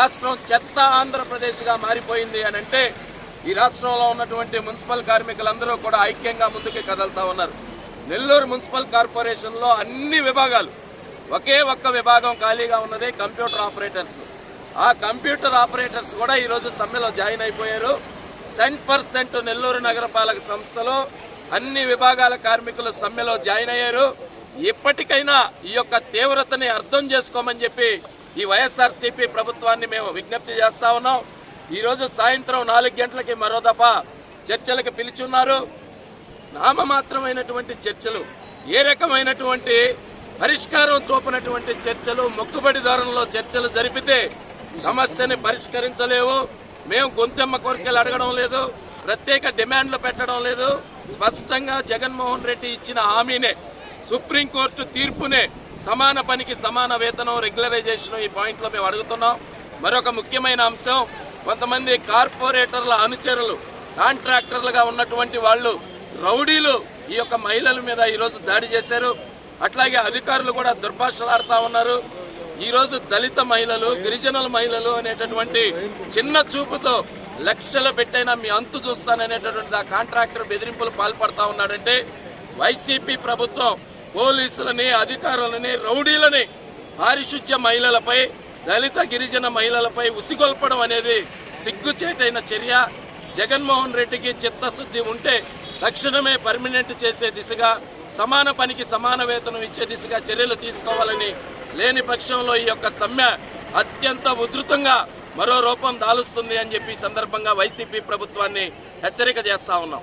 రాష్ట్రం చెత్త ఆంధ్రప్రదేశ్గా మారిపోయింది అని అంటే ఈ రాష్ట్రంలో ఉన్నటువంటి మున్సిపల్ కార్మికులందరూ కూడా ఐక్యంగా ముందుకు కదులుతా ఉన్నారు. నెల్లూరు మున్సిపల్ కార్పొరేషన్లో అన్ని విభాగాలు ఒకే ఒక్క విభాగం ఖాళీగా ఉన్నది కంప్యూటర్ ఆపరేటర్స్. ఆ కంప్యూటర్ ఆపరేటర్స్ కూడా ఈరోజు సమ్మెలో జాయిన్ అయిపోయారు. సెంట్ పర్సెంట్ నెల్లూరు నగరపాలక సంస్థలో అన్ని విభాగాల కార్మికులు సమ్మెలో జాయిన్ అయ్యారు. ఇప్పటికైనా ఈ యొక్క తీవ్రతని అర్థం చేసుకోమని చెప్పి ఈ వైఎస్ఆర్సీపీ ప్రభుత్వాన్ని మేము విజ్ఞప్తి చేస్తా ఉన్నాం. ఈరోజు సాయంత్రం నాలుగు గంటలకి మరో దఫా చర్చలకు పిలిచున్నారు. నామమాత్రమైనటువంటి చర్చలు ఏ రకమైనటువంటి పరిష్కారం చూపినటువంటి చర్చలు మొక్కుబడి ధోరణిలో చర్చలు జరిపితే సమస్యని పరిష్కరించలేవు. మేము గొంతెమ్మ కోరికలు అడగడం లేదు ప్రత్యేక డిమాండ్లు పెట్టడం లేదు. స్పష్టంగా జగన్మోహన్ రెడ్డి ఇచ్చిన హామీనే సుప్రీంకోర్టు తీర్పునే సమాన పనికి సమాన వేతనం రెగ్యులరైజేషన్ ఈ పాయింట్లో మేము అడుగుతున్నాం. మరొక ముఖ్యమైన అంశం కొంతమంది కార్పొరేటర్ల అనుచరులు కాంట్రాక్టర్లుగా ఉన్నటువంటి వాళ్ళు రౌడీలు ఈ యొక్క మహిళల మీద ఈరోజు దాడి చేశారు. అట్లాగే అధికారులు కూడా దుర్భాషలాడుతూ ఉన్నారు. ఈరోజు దళిత మహిళలు గిరిజనుల మహిళలు అనేటటువంటి చిన్న చూపుతో లక్షలు పెట్టైనా మీ అంతు చూస్తాననేటటువంటి ఆ కాంట్రాక్టర్ బెదిరింపులు పాల్పడతా ఉన్నాడంటే వైసీపీ ప్రభుత్వం పోలీసులని అధికారులని రౌడీలని పారిశుధ్య మహిళలపై దళిత గిరిజన మహిళలపై ఉసిగొల్పడం అనేది సిగ్గుచేటైన చర్య. జగన్మోహన్ రెడ్డికి చిత్తశుద్ధి ఉంటే తక్షణమే పర్మినెంట్ చేసే దిశగా సమాన పనికి సమాన వేతనం ఇచ్చే దిశగా చర్యలు తీసుకోవాలని లేని పక్షంలో ఈ యొక్క సమ్మె అత్యంత ఉధృతంగా మరో రూపం దాలుస్తుంది అని చెప్పి సందర్భంగా వైసీపీ ప్రభుత్వాన్ని హెచ్చరిక చేస్తా ఉన్నాం.